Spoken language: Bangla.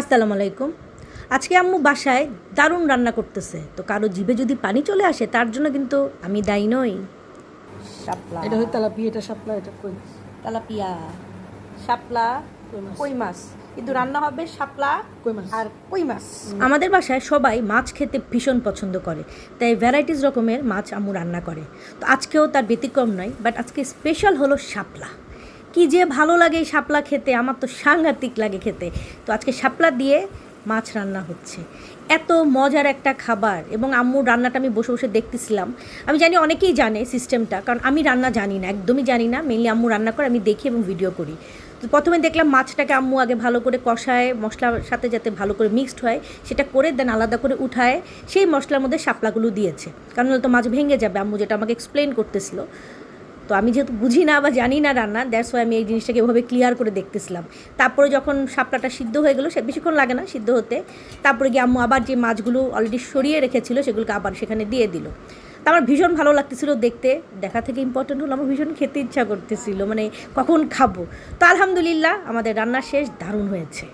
আসসালামু আলাইকুম। আজকে আম্মু বাসায় দারুণ রান্না করতেছে। তো কারও জিভে যদি পানি চলে আসে তার জন্য কিন্তু আমি দায়ী নই। শাপলা। এটা হচ্ছে তেলাপি এটা শাপলা এটা কই। তালাপিয়া। শাপলা কই মাছ। কই মাছ? কিন্তু রান্না হবে শাপলা কই মাছ। আর কই মাছ? আমাদের বাসায় সবাই মাছ খেতে ভীষণ পছন্দ করে। তাই ভ্যারাইটিস রকমের মাছ আম্মু রান্না করে। তো আজকেও তার ব্যতিক্রম নয় বাট আজকে স্পেশাল হলো শাপলা। কি যে ভালো লাগে এই শাপলা খেতে, আমার তো সাংঘাতিক লাগে খেতে। তো আজকে শাপলা দিয়ে মাছ রান্না হচ্ছে। এত মজার একটা খাবার এবং আম্মুর রান্নাটা আমি বসে বসে দেখতেছিলাম। আমি জানি অনেকেই জানে সিস্টেমটা, কারণ আমি রান্না জানি না, একদমই জানি না। মেনলি আম্মু রান্না করে, আমি দেখি এবং ভিডিও করি। তো প্রথমে দেখলাম মাছটাকে আম্মু আগে ভালো করে কষায়, মশলার সাথে যাতে ভালো করে মিক্সড হয়, সেটা করে দেন আলাদা করে উঠায়। সেই মশলার মধ্যে শাপলাগুলো দিয়েছে। কারণ তো মাছ ভেঙে যাবে, আম্মু যেটা আমাকে এক্সপ্লেন করতেছিল। তো আমি যেহেতু বুঝি না বা জানি না রান্না দ্যাটস ওয়াই আমি এই জিনিসটাকে এভাবে ক্লিয়ার করে দেখতেছিলাম। তারপরে যখন শাপলাটা সিদ্ধ হয়ে গেলো, সে বেশিক্ষণ লাগে না সিদ্ধ হতে, তারপরে গিয়ে আম্মু আবার যে মাছগুলো অলরেডি সরিয়ে রেখেছিল, সেগুলোকে আবার সেখানে দিয়ে দিল। তা আমার ভীষণ ভালো লাগতেছিল দেখতে, দেখা থেকে ইম্পর্টেন্ট হলো, আমার ভীষণ খেতে ইচ্ছা করতেছিল মানে কখন খাব? তো আলহামদুলিল্লাহ, আমাদের রান্না শেষ, দারুণ হয়েছে।